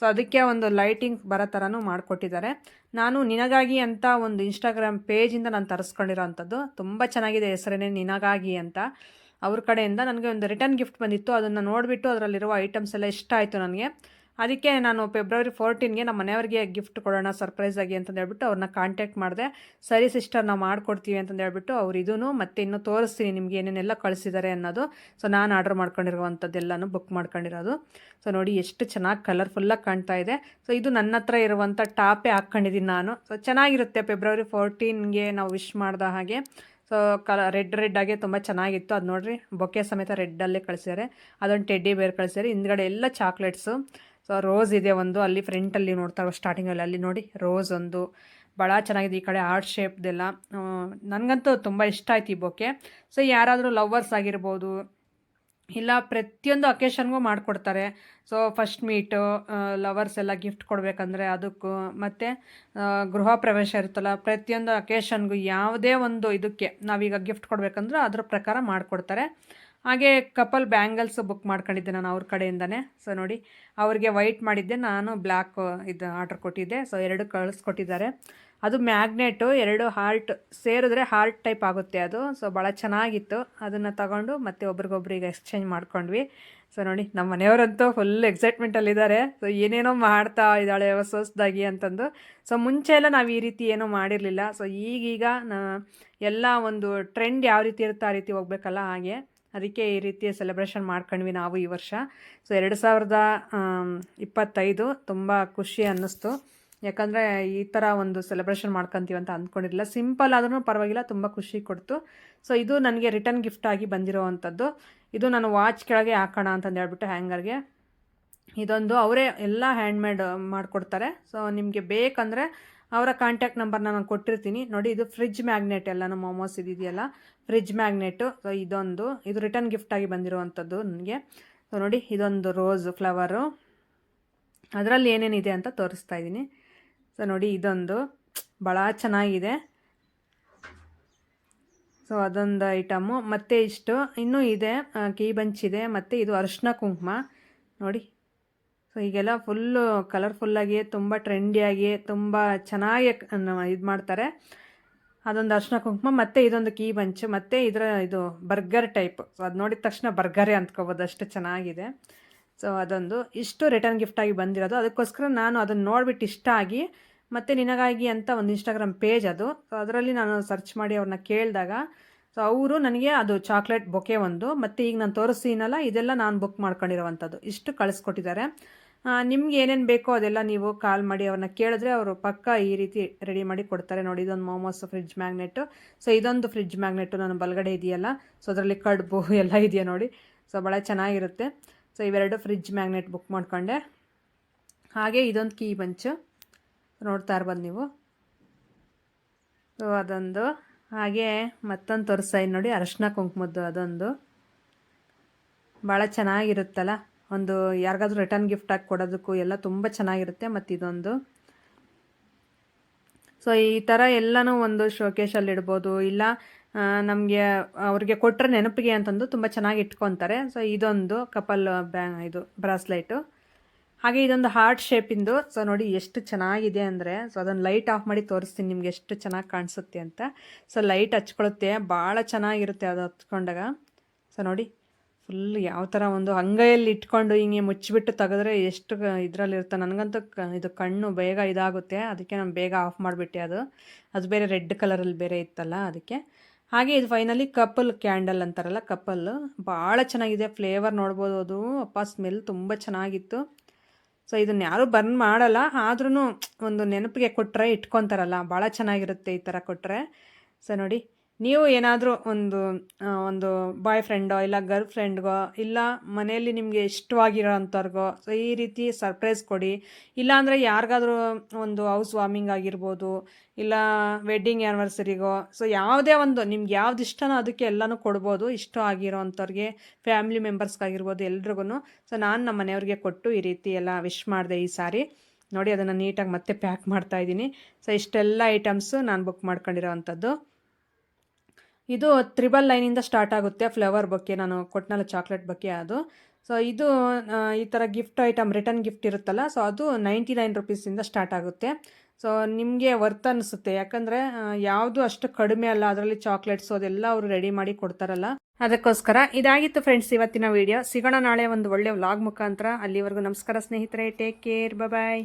ಸೊ ಅದಕ್ಕೆ ಒಂದು ಲೈಟಿಂಗ್ ಬರೋ ಥರನೂ ಮಾಡಿಕೊಟ್ಟಿದ್ದಾರೆ. ನಾನು ನಿನಗಾಗಿ ಅಂತ ಒಂದು ಇನ್ಸ್ಟಾಗ್ರಾಮ್ ಪೇಜಿಂದ ನಾನು ತರಿಸ್ಕೊಂಡಿರೋ ಅಂಥದ್ದು ತುಂಬ ಚೆನ್ನಾಗಿದೆ ಹೆಸರೇನೆ ನಿನಗಾಗಿ ಅಂತ. ಅವ್ರ ಕಡೆಯಿಂದ ನನಗೆ ಒಂದು ರಿಟರ್ನ್ ಗಿಫ್ಟ್ ಬಂದಿತ್ತು. ಅದನ್ನು ನೋಡಿಬಿಟ್ಟು ಅದರಲ್ಲಿರುವ ಐಟಮ್ಸ್ ಎಲ್ಲ ಇಷ್ಟ ಆಯಿತು ನನಗೆ. ಅದಕ್ಕೆ ನಾನು ಫೆಬ್ರವರಿ ಫೋರ್ಟೀನ್ಗೆ ನಮ್ಮ ಮನೆಯವ್ರಿಗೆ ಗಿಫ್ಟ್ ಕೊಡೋಣ ಸರ್ಪ್ರೈಸ್ ಆಗಿ ಅಂತಂದು ಹೇಳ್ಬಿಟ್ಟು ಅವ್ರನ್ನ ಕಾಂಟ್ಯಾಕ್ಟ್ ಮಾಡಿದೆ. ಸರಿ ಸಿಸ್ಟರ್ ನಾವು ಮಾಡಿಕೊಡ್ತೀವಿ ಅಂತಂದು ಹೇಳ್ಬಿಟ್ಟು ಅವ್ರು ಇದೂ ಮತ್ತೆ ಇನ್ನೂ ತೋರಿಸ್ತೀನಿ ನಿಮಗೆ ಏನೇನೆಲ್ಲ ಕಳಿಸಿದ್ದಾರೆ ಅನ್ನೋದು. ಸೊ ನಾನು ಆರ್ಡರ್ ಮಾಡ್ಕೊಂಡಿರುವಂಥದ್ದೆಲ್ಲನೂ ಬುಕ್ ಮಾಡ್ಕೊಂಡಿರೋದು. ಸೊ ನೋಡಿ ಎಷ್ಟು ಚೆನ್ನಾಗಿ ಕಲರ್ಫುಲ್ಲಾಗಿ ಕಾಣ್ತಾ ಇದೆ. ಸೊ ಇದು ನನ್ನ ಹತ್ರ ಇರುವಂಥ ಟಾಪೇ ಹಾಕ್ಕೊಂಡಿದ್ದೀನಿ ನಾನು. ಸೊ ಚೆನ್ನಾಗಿರುತ್ತೆ ಫೆಬ್ರವರಿ ಫೋರ್ಟೀನ್ಗೆ ನಾವು ವಿಶ್ ಮಾಡಿದ ಹಾಗೆ. ಸೊ ಕಲ ರೆಡ್ ರೆಡ್ ಆಗಿ ತುಂಬ ಚೆನ್ನಾಗಿತ್ತು. ಅದು ನೋಡಿರಿ, ಬೊಕ್ಕೆ ಸಮೇತ ರೆಡ್ಡಲ್ಲೇ ಕಳಿಸ್ಯಾರೆ ಅದೊಂದು ಟೆಡ್ಡಿ ಬೇರ್ ಕಳಿಸ್ಯಾರೆ ಹಿಂದ್ಗಡೆ ಎಲ್ಲ ಚಾಕ್ಲೇಟ್ಸು ಸೊ ರೋಸ್ ಇದೆ ಒಂದು. ಅಲ್ಲಿ ಫ್ರಂಟಲ್ಲಿ ನೋಡ್ತಾ ಸ್ಟಾರ್ಟಿಂಗಲ್ಲಿ ಅಲ್ಲಿ. ನೋಡಿ ರೋಸ್ ಒಂದು. ಭಾಳ ಚೆನ್ನಾಗಿದೆ ಈ ಕಡೆ ಆರ್ಟ್ ಶೇಪ್ದೆಲ್ಲ ನನಗಂತೂ ತುಂಬ ಇಷ್ಟ ಆಯ್ತು ಈ ಬೊಕ್ಕೆ ಸೊ ಯಾರಾದರೂ ಲವ್ವರ್ಸ್ ಆಗಿರ್ಬೋದು, ಇಲ್ಲ ಪ್ರತಿಯೊಂದು ಅಕೇಶನ್ಗೂ ಮಾಡಿಕೊಡ್ತಾರೆ. ಸೊ ಫಸ್ಟ್ ಮೀಟು ಲವರ್ಸ್ ಎಲ್ಲ ಗಿಫ್ಟ್ ಕೊಡಬೇಕಂದ್ರೆ ಅದಕ್ಕೂ ಮತ್ತು ಗೃಹ ಪ್ರವೇಶ ಇರುತ್ತಲ್ಲ, ಪ್ರತಿಯೊಂದು ಅಕೇಶನ್ಗೂ ಯಾವುದೇ ಒಂದು ಇದಕ್ಕೆ ನಾವೀಗ ಗಿಫ್ಟ್ ಕೊಡಬೇಕಂದ್ರೆ ಅದ್ರ ಪ್ರಕಾರ ಮಾಡಿಕೊಡ್ತಾರೆ. ಹಾಗೆ ಕಪಲ್ ಬ್ಯಾಂಗಲ್ಸ್ ಬುಕ್ ಮಾಡ್ಕೊಂಡಿದ್ದೆ ನಾನು ಅವ್ರ ಕಡೆಯಿಂದನೇ. ಸೊ ನೋಡಿ, ಅವ್ರಿಗೆ ವೈಟ್ ಮಾಡಿದ್ದೆ. ನಾನು ಬ್ಲ್ಯಾಕ್ ಇದು ಆರ್ಡ್ರ್ ಕೊಟ್ಟಿದ್ದೆ. ಸೊ ಎರಡು ಕಳಿಸ್ಕೊಟ್ಟಿದ್ದಾರೆ ಅದು ಮ್ಯಾಗ್ನೆಟು ಎರಡು ಹಾರ್ಟ್ ಸೇರಿದ್ರೆ ಹಾರ್ಟ್ ಟೈಪ್ ಆಗುತ್ತೆ ಅದು. ಸೊ ಭಾಳ ಚೆನ್ನಾಗಿತ್ತು. ಅದನ್ನು ತಗೊಂಡು ಮತ್ತೆ ಒಬ್ರಿಗೊಬ್ರಿಗೆ ಎಕ್ಸ್ಚೇಂಜ್ ಮಾಡ್ಕೊಂಡ್ವಿ. ಸೊ ನೋಡಿ ನಮ್ಮ ಮನೆಯವರಂತೂ ಫುಲ್ ಎಕ್ಸೈಟ್ಮೆಂಟಲ್ಲಿದ್ದಾರೆ ಸೊ ಏನೇನೋ ಮಾಡ್ತಾ ಇದ್ದಾಳೆ ಹೊಸ ಹೊಸದಾಗಿ ಅಂತಂದು. ಸೊ ಮುಂಚೆ ಎಲ್ಲ ನಾವು ಈ ರೀತಿ ಏನೂ ಮಾಡಿರಲಿಲ್ಲ. ಸೊ ಈಗೀಗ ಎಲ್ಲ ಒಂದು ಟ್ರೆಂಡ್ ಯಾವ ರೀತಿ ಇರುತ್ತೆ ಆ ರೀತಿ ಹೋಗ್ಬೇಕಲ್ಲ ಹಾಗೆ. ಅದಕ್ಕೆ ಈ ರೀತಿಯ ಸೆಲೆಬ್ರೇಷನ್ ಮಾಡ್ಕೊಂಡ್ವಿ ನಾವು ಈ ವರ್ಷ. ಸೊ ಎರಡು ಸಾವಿರದ ಇಪ್ಪತ್ತೈದು ತುಂಬ ಖುಷಿ ಅನ್ನಿಸ್ತು. ಯಾಕಂದರೆ ಈ ಥರ ಒಂದು ಸೆಲೆಬ್ರೇಷನ್ ಮಾಡ್ಕೊತೀವಿ ಅಂತ ಅಂದ್ಕೊಂಡಿರಲಿಲ್ಲ ಸಿಂಪಲ್ ಆದ್ರೂ ಪರವಾಗಿಲ್ಲ, ತುಂಬ ಖುಷಿ ಕೊಡ್ತು. ಸೊ ಇದು ನನಗೆ ರಿಟರ್ನ್ ಗಿಫ್ಟ್ ಆಗಿ ಬಂದಿರೋವಂಥದ್ದು. ಇದು ನಾನು ವಾಚ್ ಕೆಳಗೆ ಹಾಕೋಣ ಅಂತಂದು ಹೇಳ್ಬಿಟ್ಟು ಹ್ಯಾಂಗರ್ಗೆ ಇದೊಂದು ಅವರೇ ಎಲ್ಲ ಹ್ಯಾಂಡ್ಮೇಡ್ ಮಾಡಿಕೊಡ್ತಾರೆ. ಸೊ ನಿಮಗೆ ಬೇಕಂದರೆ ಅವರ ಕಾಂಟ್ಯಾಕ್ಟ್ ನಂಬರ್ನ ನಾನು ಕೊಟ್ಟಿರ್ತೀನಿ. ನೋಡಿ, ಇದು ಫ್ರಿಜ್ ಮ್ಯಾಗ್ನೆಟ್ ಎಲ್ಲ ನಮ್ಮ ಮೊಮೋಸ್ ಇದೆಯಲ್ಲ? ಫ್ರಿಜ್ ಮ್ಯಾಗ್ನೆಟು ಸೊ ಇದೊಂದು, ಇದು ರಿಟರ್ನ್ ಗಿಫ್ಟಾಗಿ ಬಂದಿರುವಂಥದ್ದು ನನಗೆ. ಸೊ ನೋಡಿ, ಇದೊಂದು ರೋಸ್ ಫ್ಲವರು ಅದರಲ್ಲಿ ಏನೇನಿದೆ ಅಂತ ತೋರಿಸ್ತಾ ಇದ್ದೀನಿ. ಸೊ ನೋಡಿ, ಇದೊಂದು ಭಾಳ ಚೆನ್ನಾಗಿದೆ. ಸೊ ಅದೊಂದು ಐಟಮು ಮತ್ತು ಇಷ್ಟು, ಇನ್ನೂ ಇದೆ ಕೀ ಇದೆ, ಮತ್ತು ಇದು ಅರಿಶಿನ ಕುಂಕುಮ. ನೋಡಿ ಸೊ ಈಗೆಲ್ಲ ಫುಲ್ಲು ಕಲರ್ಫುಲ್ಲಾಗಿ ತುಂಬ ಟ್ರೆಂಡಿಯಾಗಿ ತುಂಬ ಚೆನ್ನಾಗಿ ಇದು ಮಾಡ್ತಾರೆ. ಅದೊಂದು ಅರ್ಶಿನ ಕುಂಕುಮ, ಮತ್ತು ಇದೊಂದು ಕೀ ಬಂಚ್ ಮತ್ತು ಇದರ ಇದು ಬರ್ಗರ್ ಟೈಪ್. ಸೊ ಅದು ನೋಡಿದ ತಕ್ಷಣ ಬರ್ಗರೇ ಅಂದ್ಕೋಬೋದು ಅಷ್ಟು ಚೆನ್ನಾಗಿದೆ. ಸೊ ಅದೊಂದು. ಇಷ್ಟು ರಿಟರ್ನ್ ಗಿಫ್ಟಾಗಿ ಬಂದಿರೋದು. ಅದಕ್ಕೋಸ್ಕರ ನಾನು ಅದನ್ನು ನೋಡಿಬಿಟ್ಟು ಇಷ್ಟ ಆಗಿ, ಮತ್ತು ನಿನಗಾಗಿ ಅಂತ ಒಂದು ಇನ್ಸ್ಟಾಗ್ರಾಮ್ ಪೇಜ್ ಅದು. ಸೊ ಅದರಲ್ಲಿ ನಾನು ಸರ್ಚ್ ಮಾಡಿ ಅವ್ರನ್ನ ಕೇಳಿದಾಗ ಸೊ ಅವರು ನನಗೆ ಅದು ಚಾಕ್ಲೇಟ್ ಬೊಕೆ ಒಂದು. ಮತ್ತು ಈಗ ನಾನು ತೋರಿಸ್ತೀನಲ್ಲ ಇದೆಲ್ಲ ನಾನು ಬುಕ್ ಮಾಡ್ಕೊಂಡಿರೋವಂಥದ್ದು ಇಷ್ಟು ಕಳಿಸ್ಕೊಟ್ಟಿದ್ದಾರೆ. ನಿಮ್ಗೆ ಏನೇನು ಬೇಕೋ ಅದೆಲ್ಲ ನೀವು ಕಾಲ್ ಮಾಡಿ ಅವ್ರನ್ನ ಕೇಳಿದ್ರೆ ಅವರು ಪಕ್ಕ ಈ ರೀತಿ ರೆಡಿ ಮಾಡಿ ಕೊಡ್ತಾರೆ. ನೋಡಿ, ಇದೊಂದು ಮೋಮೋಸ್ ಫ್ರಿಜ್ ಮ್ಯಾಗ್ನೆಟ್ ಸೊ ಇದೊಂದು ಫ್ರಿಜ್ ಮ್ಯಾಗ್ನೆಟು ನನ್ನ ಬಲಗಡೆ ಇದೆಯಲ್ಲ. ಸೊ ಅದರಲ್ಲಿ ಕಡುಬು ಎಲ್ಲ ಇದೆಯಾ ನೋಡಿ. ಸೊ ಭಾಳ ಚೆನ್ನಾಗಿರುತ್ತೆ. ಸೊ ಇವೆರಡು ಫ್ರಿಜ್ ಮ್ಯಾಗ್ನೆಟ್ ಬುಕ್ ಮಾಡ್ಕೊಂಡೆ. ಹಾಗೆ ಇದೊಂದು ಕೀ ಬಂಚು ನೋಡ್ತಾ ಇರ್ಬೋದು ನೀವು. ಸೊ ಅದೊಂದು. ಹಾಗೆ ಮತ್ತೊಂದು ತೋರಿಸ್ತಾ ಇದ್ದೀನಿ ನೋಡಿ, ಅರಶಿನ ಕುಂಕುಮದ್ದು ಅದೊಂದು. ಭಾಳ ಚೆನ್ನಾಗಿರುತ್ತಲ್ಲ? ಒಂದು ಯಾರಿಗಾದ್ರೂ ರಿಟರ್ನ್ ಗಿಫ್ಟ್ ಆಗಿ ಕೊಡೋದಕ್ಕೂ ಎಲ್ಲ ತುಂಬ ಚೆನ್ನಾಗಿರುತ್ತೆ ಮತ್ತು ಇದೊಂದು. ಸೊ ಈ ಥರ ಎಲ್ಲನೂ ಒಂದು ಶೋಕೇಶಲ್ಲಿ ಇಡ್ಬೋದು. ಇಲ್ಲ ನಮಗೆ ಅವ್ರಿಗೆ ಕೊಟ್ಟರೆ ನೆನಪಿಗೆ ಅಂತಂದು ತುಂಬ ಚೆನ್ನಾಗಿ ಇಟ್ಕೊತಾರೆ. ಸೊ ಇದೊಂದು ಕಪಲ್ ಬ್ಯಾ, ಇದು ಬ್ರಾಸ್ಲೈಟು ಹಾಗೆ ಇದೊಂದು ಹಾರ್ಟ್ ಶೇಪಿಂದು ಸೊ ನೋಡಿ ಎಷ್ಟು ಚೆನ್ನಾಗಿದೆ ಅಂದರೆ ಸೊ ಅದನ್ನು ಲೈಟ್ ಆಫ್ ಮಾಡಿ ತೋರಿಸ್ತೀನಿ ನಿಮ್ಗೆ ಎಷ್ಟು ಚೆನ್ನಾಗಿ ಕಾಣಿಸುತ್ತೆ ಅಂತ. ಸೊ ಲೈಟ್ ಹಚ್ಕೊಳುತ್ತೆ. ಭಾಳ ಚೆನ್ನಾಗಿರುತ್ತೆ ಅದು ಹಚ್ಕೊಂಡಾಗ. ಸೊ ನೋಡಿ ಫುಲ್ ಯಾವ ಥರ ಒಂದು ಅಂಗೈಯಲ್ಲಿ ಇಟ್ಕೊಂಡು ಹಿಂಗೆ ಮುಚ್ಚಿಬಿಟ್ಟು ತೆಗೆದ್ರೆ ಎಷ್ಟು ಇದರಲ್ಲಿರುತ್ತೆ ನನಗಂತೂ ಕ, ಇದು ಕಣ್ಣು ಬೇಗ ಇದಾಗುತ್ತೆ. ಅದಕ್ಕೆ ನಾನು ಬೇಗ ಆಫ್ ಮಾಡಿಬಿಟ್ಟೆ ಅದು. ಅದು ಬೇರೆ ರೆಡ್ ಕಲರಲ್ಲಿ ಬೇರೆ ಇತ್ತಲ್ಲ ಅದಕ್ಕೆ. ಹಾಗೆ ಇದು ಫೈನಲಿ ಕಪಲ್ ಕ್ಯಾಂಡಲ್ ಅಂತಾರಲ್ಲ, ಕಪಲ್. ಭಾಳ ಚೆನ್ನಾಗಿದೆ. ಫ್ಲೇವರ್ ನೋಡ್ಬೋದು ಅದು. ಅಪ್ಪ ಸ್ಮೆಲ್ ತುಂಬ ಚೆನ್ನಾಗಿತ್ತು. ಸೊ ಇದನ್ನ ಯಾರೂ ಬರ್ನ್ ಮಾಡಲ್ಲ. ಆದ್ರೂ ಒಂದು ನೆನಪಿಗೆ ಕೊಟ್ಟರೆ ಇಟ್ಕೊತಾರಲ್ಲ. ಭಾಳ ಚೆನ್ನಾಗಿರುತ್ತೆ ಈ ಥರ ಕೊಟ್ಟರೆ ಸೊ ನೋಡಿ. ನೀವು ಏನಾದರೂ ಒಂದು ಒಂದು ಬಾಯ್ ಫ್ರೆಂಡೋ ಇಲ್ಲ ಗರ್ಲ್ ಫ್ರೆಂಡ್ಗೋ ಇಲ್ಲ ಮನೆಯಲ್ಲಿ ನಿಮಗೆ ಇಷ್ಟವಾಗಿರೋ ಅಂಥವ್ರಿಗೋ ಸೊ ಈ ರೀತಿ ಸರ್ಪ್ರೈಸ್ ಕೊಡಿ. ಇಲ್ಲಾಂದರೆ ಯಾರಿಗಾದ್ರೂ ಒಂದು ಹೌಸ್ ವಾರ್ಮಿಂಗ್ ಆಗಿರ್ಬೋದು, ಇಲ್ಲ ವೆಡ್ಡಿಂಗ್ ಆ್ಯನಿವರ್ಸರಿಗೋ ಸೊ ಯಾವುದೇ ಒಂದು ನಿಮ್ಗೆ ಯಾವ್ದು ಇಷ್ಟನೋ ಅದಕ್ಕೆ ಎಲ್ಲನೂ ಕೊಡ್ಬೋದು, ಇಷ್ಟ ಆಗಿರೋ ಅಂಥವ್ರಿಗೆ ಫ್ಯಾಮಿಲಿ ಮೆಂಬರ್ಸ್ಗಾಗಿರ್ಬೋದು ಎಲ್ರಿಗೂ ಸೊ ನಾನು ನಮ್ಮ ಮನೆಯವ್ರಿಗೆ ಕೊಟ್ಟು ಈ ರೀತಿ ಎಲ್ಲ ವಿಶ್ ಮಾಡಿದೆ ಈ ಸಾರಿ. ನೋಡಿ ಅದನ್ನು ನೀಟಾಗಿ ಮತ್ತೆ ಪ್ಯಾಕ್ ಮಾಡ್ತಾ ಇದ್ದೀನಿ. ಸೊ ಇಷ್ಟೆಲ್ಲ ಐಟಮ್ಸು ನಾನು ಬುಕ್ ಮಾಡ್ಕೊಂಡಿರೋ ಅಂಥದ್ದು ಇದು ತ್ರಿಬಲ್ ಲೈನಿಂದ ಸ್ಟಾರ್ಟ್ ಆಗುತ್ತೆ ಫ್ಲವರ್ ಬಗ್ಗೆ, ನಾನು ಕೊಟ್ಟನಲ್ಲ ಚಾಕ್ಲೇಟ್ ಬಗ್ಗೆ ಅದು. ಸೊ ಇದು ಈ ಥರ ಗಿಫ್ಟ್ ಐಟಮ್ ರಿಟರ್ನ್ ಗಿಫ್ಟ್ ಇರುತ್ತಲ್ಲ ಸೊ ಅದು ನೈಂಟಿ ನೈನ್ ರುಪೀಸಿಂದ ಸ್ಟಾರ್ಟ್ ಆಗುತ್ತೆ. ಸೊ ನಿಮಗೆ ವರ್ತ್ ಅನಿಸುತ್ತೆ, ಯಾಕಂದರೆ ಯಾವುದು ಅಷ್ಟು ಕಡಿಮೆ ಅಲ್ಲ, ಅದರಲ್ಲಿ ಚಾಕ್ಲೇಟ್ಸು ಅದೆಲ್ಲ ಅವರು ರೆಡಿ ಮಾಡಿ ಕೊಡ್ತಾರಲ್ಲ. ಅದಕ್ಕೋಸ್ಕರ ಇದಾಗಿತ್ತು ಫ್ರೆಂಡ್ಸ್ ಇವತ್ತಿನ ವಿಡಿಯೋ ಸಿಗೋಣ ನಾಳೆ ಒಂದು ಒಳ್ಳೆ ವ್ಲಾಗ್ ಮುಖಾಂತರ. ಅಲ್ಲಿವರೆಗೂ ನಮಸ್ಕಾರ ಸ್ನೇಹಿತರೆ ಟೇಕ್ ಕೇರ್ ಬಾಯ್